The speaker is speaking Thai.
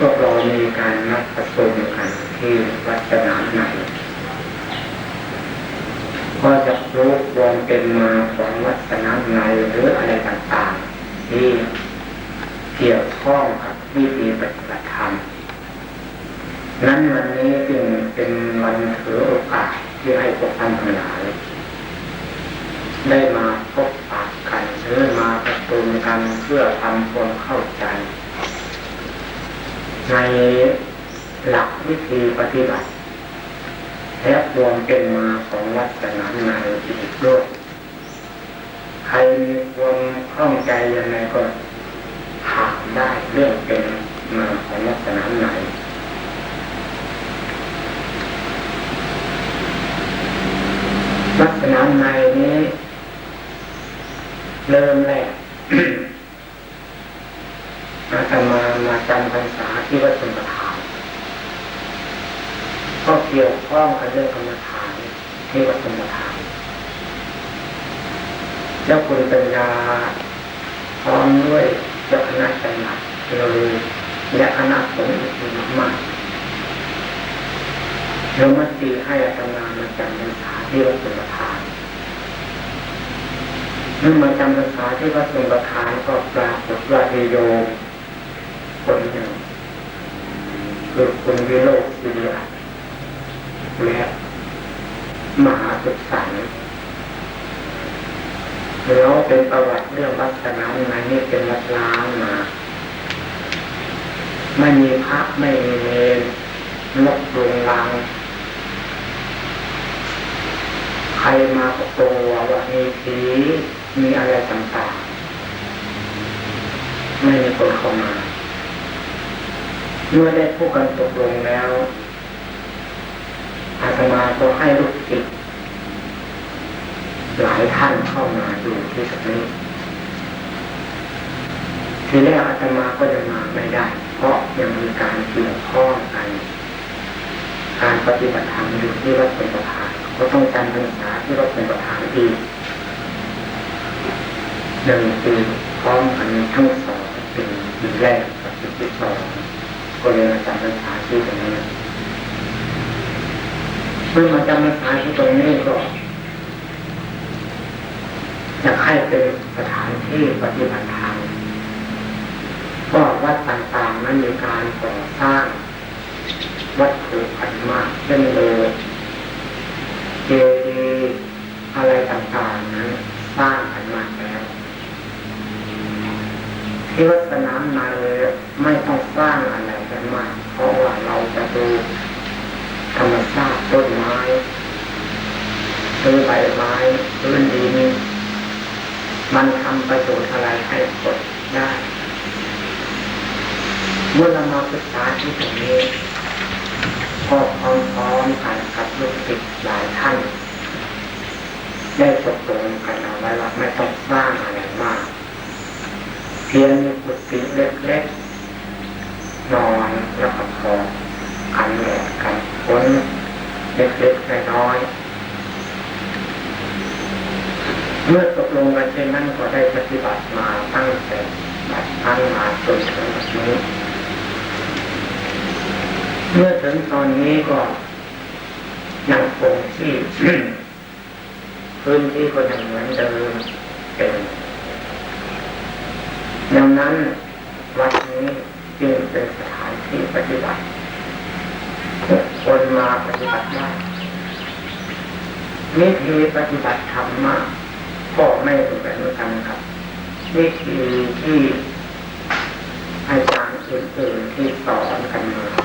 พวกเรามีการนัดประชุมกันที่วัดสนามในก็จะรู้ความเป็นมาของวัดสนามในหรืออะไรต่างๆ ที่เกี่ยวข้องกับวิธีปฏิบัติธรรมนั้นวันนี้จึงเป็นวันถือโอกาสที่ให้พวกท่านทั้งหลาย ได้มาพบปะกันหรือมาประชุมกันเพื่อทำความเข้าใจ ในหลักวิธีปฏิบัติและควมเป็นมาของวัดสนามในอีกด้วย ใครมีความข้องใจยังไงก็ถามได้เรื่องเป็นมาของวัดสนามในวัดสนามในนี้ เริ่มแรก อาตมามาจำพรรษาที่วัดสุนทรทานก็เกี่ยวข้องกับเรื่องกรรมฐานที่วัดสุนทรทานแล้วคุณปัญญาพร้อมด้วยเจ้าคณะจังหวัดเลยและคณะสงฆ์อีกมากแล้วมาตีให้อาตมามาจำพรรษาที่วัดสุนทรทานเมื่อมาจำพรรษาที่วัดสุนทรทานก็ปรากฏว่าโยม คนหนึ่งคือคุณวิโรจน์สิริอัตและมหาสุขสันแล้วเป็นประวัติเรื่องวัดสนามในนี่เป็นวัดล้างมาไม่มีพระไม่มีเนรนกดวงลัง ใครมาก็กลัวว่ามีผีมีอะไรต่างๆ ไม่มีคนเข้ามา เมื่อได้พูดกันตกลงแล้วอาตมาก็ให้ลูกศิษย์หลายท่านเข้ามาดูที่ตรงนี้ทีแรกอาตมาก็ยังมาไม่ได้ เพราะยังมีการเกี่ยวข้องกันการปฏิบัติธรรมอยู่ที่วัดเป็นประธานก็ต้องจำพรรษาที่วัดเป็นประธานอีกหนึ่งปีพร้อมกันทั้งสองปีปีแรกกับปีที่สอง ก็เลยมาจำพรรษาที่ตรงนี้เมื่อมาจำพรรษาที่ตรงนี้ก็อยากให้เป็นสถานที่ปฏิบัติธรรมก็วัดต่างๆนั้นมีการก่อสร้าง วัตถุอันมากเช่นเลยเจดีอะไรต่างๆนั้นสร้างกันมากแล้วที่วัดสนามในไม่ต้องสร้างอะไร กันมากเพราะว่าเราจะดูธรรมชาติต้นไม้ต้นใบไม้พื้นดินมันทำประโยชน์อะไรให้คนได้เมื่อเรามาศึกษาที่ตรงนี้ก็พร้อมๆกันกับลูกศิษย์หลายท่าน ได้ตกลงกันเอาไว้ว่าไม่ต้องสร้างอะไรมาก เพียงมีกุฏิเล็กๆ นอนแล้วก็พอกันแดดกันฝนเล็กๆน้อยๆเมื่อตกลงกันเช่นนั้นก็ได้ปฏิบัติมาตั้งแต่บัดนั้นมาจนถึงบัดนี้เมื่อถึงตอนนี้ก็ยังคงที่พื้นที่ก็ยังเหมือนเดิมเป็นดังนั้นวัดนี้ จึงเป็นสถานที่ปฏิบัติทุกคนมาปฏิบัติได้วิธีปฏิบัติธรรมะก็ไม่เหมือนกันครับวิธีที่อาจารย์อื่นๆที่สอนกันมา